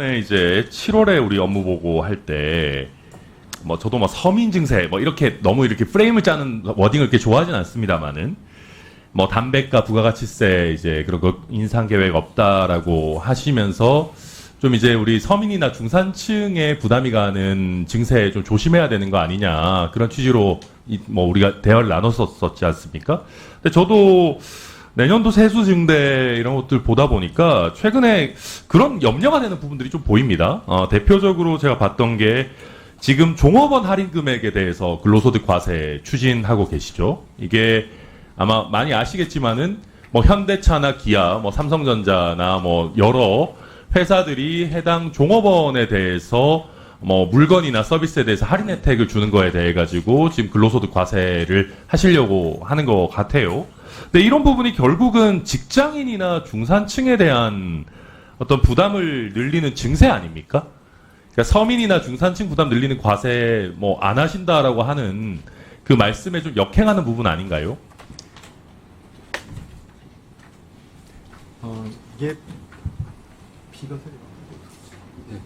이번에 이제 7월에 우리 업무 보고 할 때 뭐 저도 뭐 서민 증세 뭐 이렇게 너무 이렇게 프레임을 짜는 워딩을 이렇게 좋아하진 않습니다만은 뭐 담배가 부가가치세 이제 그런 거 인상 계획 없다라고 하시면서 좀 이제 우리 서민이나 중산층의 부담이 가는 증세에 좀 조심해야 되는 거 아니냐 그런 취지로 이 뭐 우리가 대화를 나눴었지 않습니까? 근데 저도 내년도 세수 증대 이런 것들 보다 보니까 최근에 그런 염려가 되는 부분들이 좀 보입니다. 어, 대표적으로 제가 봤던 게 지금 종업원 할인 금액에 대해서 근로소득 과세 추진하고 계시죠. 이게 아마 많이 아시겠지만은 뭐 현대차나 기아, 뭐 삼성전자나 뭐 여러 회사들이 해당 종업원에 대해서 뭐 물건이나 서비스에 대해서 할인 혜택을 주는 거에 대해 가지고 지금 근로소득 과세를 하시려고 하는 것 같아요. 근데 이런 부분이 결국은 직장인이나 중산층에 대한 어떤 부담을 늘리는 증세 아닙니까? 그러니까 서민이나 중산층 부담 늘리는 과세 뭐 안 하신다라고 하는 그 말씀에 좀 역행하는 부분 아닌가요? 어, 이게 네,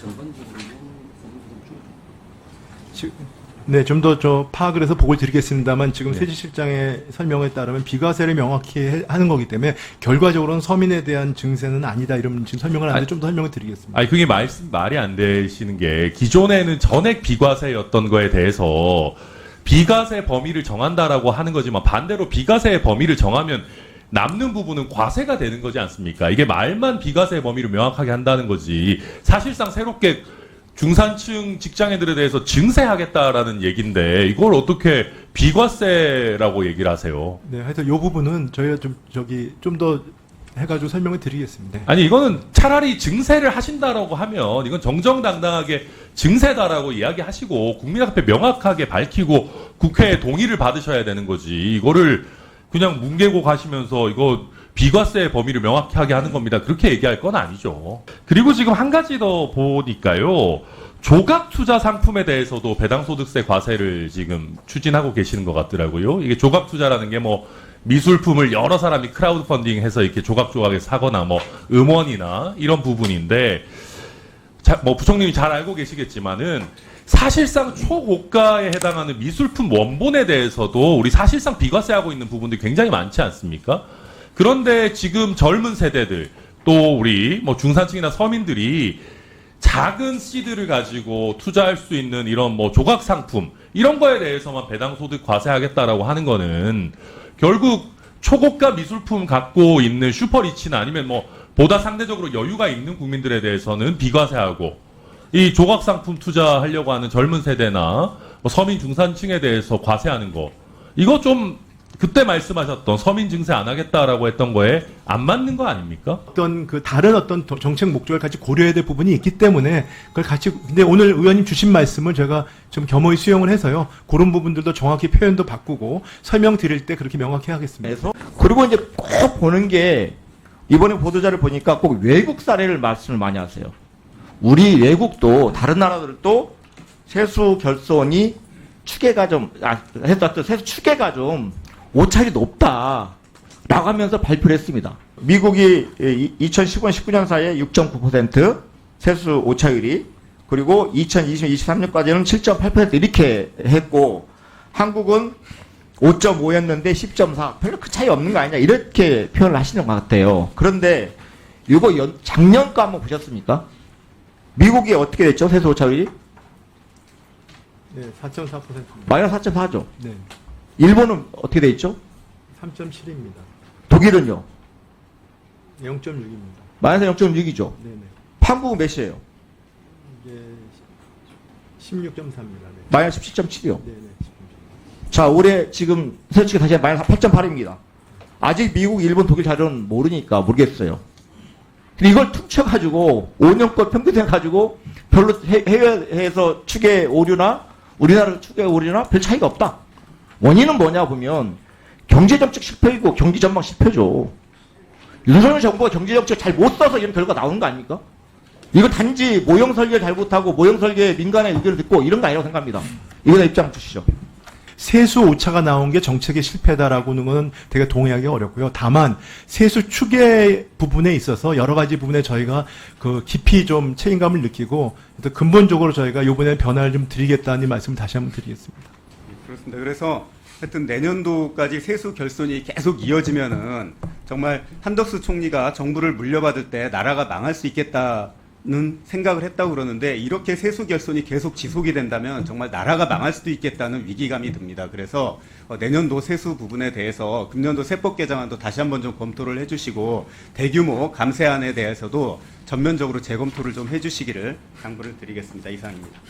좀 네, 좀 더 저 파악을 해서 보고를 드리겠습니다만 지금 네. 세지 실장의 설명에 따르면 비과세를 명확히 해- 하는 거기 때문에 결과적으로는 서민에 대한 증세는 아니다 이런 지금 설명을 하는데 아니, 좀더 설명을 드리겠습니다. 아니 그게 말씀 말이 안 되시는 게 기존에는 전액 비과세였던 거에 대해서 비과세 범위를 정한다라고 하는 거지만 반대로 비과세의 범위를 정하면 남는 부분은 과세가 되는 거지 않습니까? 이게 말만 비과세 범위를 명확하게 한다는 거지 사실상 새롭게 중산층 직장인들에 대해서 증세하겠다라는 얘기인데 이걸 어떻게 비과세라고 얘기를 하세요? 네, 하여튼 이 부분은 저희가 좀 저기 좀 더 해가지고 설명을 드리겠습니다. 아니 이거는 차라리 증세를 하신다라고 하면 이건 정정당당하게 증세다라고 이야기하시고 국민 앞에 명확하게 밝히고 국회에 동의를 받으셔야 되는 거지 이거를 그냥 뭉개고 가시면서 이거 비과세 범위를 명확하게 하는 겁니다. 그렇게 얘기할 건 아니죠. 그리고 지금 한 가지 더 보니까요. 조각 투자 상품에 대해서도 배당소득세 과세를 지금 추진하고 계시는 것 같더라고요. 이게 조각 투자라는 게 뭐 미술품을 여러 사람이 크라우드 펀딩해서 이렇게 조각조각에 사거나 뭐 음원이나 이런 부분인데 자, 뭐 부총님이 잘 알고 계시겠지만은 사실상 초고가에 해당하는 미술품 원본에 대해서도 우리 사실상 비과세하고 있는 부분들이 굉장히 많지 않습니까? 그런데 지금 젊은 세대들 또 우리 뭐 중산층이나 서민들이 작은 씨드를 가지고 투자할 수 있는 이런 뭐 조각 상품 이런 거에 대해서만 배당 소득 과세하겠다라고 하는 거는 결국 초고가 미술품 갖고 있는 슈퍼 리치나 아니면 뭐 보다 상대적으로 여유가 있는 국민들에 대해서는 비과세하고 이 조각 상품 투자하려고 하는 젊은 세대나 뭐 서민 중산층에 대해서 과세하는 거 이거 좀 그때 말씀하셨던 서민 증세 안 하겠다라고 했던 거에 안 맞는 거 아닙니까? 어떤 그 다른 어떤 도- 정책 목적을 같이 고려해야 될 부분이 있기 때문에 그걸 같이 근데 오늘 의원님 주신 말씀을 제가 좀 겸허히 수용을 해서요 그런 부분들도 정확히 표현도 바꾸고 설명 드릴 때 그렇게 명확히 하겠습니다. 해서 그리고 이제 꼭 보는 게 이번에 보도자를 보니까 꼭 외국 사례를 말씀을 많이 하세요. 우리 외국도 다른 나라들도 세수 결손이 추계가 좀 아, 했었던 세수 추계가 좀 오차가 높다 라고 하면서 발표를 했습니다. 미국이 2015년 19년 사이에 6.9% 세수 오차율이 그리고 2020, 23년까지는 7.8% 이렇게 했고 한국은 5.5였는데 10.4 별로 그 차이 없는 거 아니냐 이렇게 표현을 하시는 것 같아요. 그런데 이거 연- 작년 거 한번 보셨습니까? 미국이 어떻게 됐죠? 세수 오차율이 네, 4.4%입니다. 마이너스 4.4죠. 네, 일본은 어떻게 돼 있죠? 3.7입니다. 독일은요? 0.6입니다. 마이너스 0.6이죠. 네, 네. 한국은 몇이에요? 이게 16.4입니다. 네. 마이너스 17.7이요. 네, 네. 자, 올해 지금 세수가 다시 마이너스 8.8입니다. 아직 미국, 일본, 독일 자료는 모르니까 모르겠어요. 근데 이걸 퉁쳐가지고 5년권 평균 해가지고 별로 해- 해외에서 추계 오류나 우리나라 추계 오류나 별 차이가 없다. 원인은 뭐냐 보면 경제정책 실패이고 경기 전망 실패죠. 윤석열 정부가 경제정책 잘 못 써서 이런 결과가 나오는 거 아닙니까? 이거 단지 모형 설계 잘 못하고 모형 설계 민간의 의견을 듣고 이런 거 아니라고 생각합니다. 이거는 입장 주시죠. 세수 오차가 나온 게 정책의 실패다라고는 건 되게 동의하기 어렵고요. 다만 세수 추계 부분에 있어서 여러 가지 부분에 저희가 그 깊이 좀 책임감을 느끼고 또 근본적으로 저희가 이번에 변화를 좀 드리겠다는 말씀 을 다시 한번 드리겠습니다. 예, 그렇습니다. 그래서 하여튼 내년도까지 세수 결손이 계속 이어지면은 정말 한덕수 총리가 정부를 물려받을 때 나라가 망할 수 있겠다는 생각을 했다고 그러는데 이렇게 세수 결손이 계속 지속이 된다면 정말 나라가 망할 수도 있겠다는 위기감이 듭니다. 그래서 어, 내년도 세수 부분에 대해서 금년도 세법 개정안도 다시 한번 좀 검토를 해주시고 대규모 감세안에 대해서도 전면적으로 재검토를 좀 해주시기를 당부를 드리겠습니다. 이상입니다.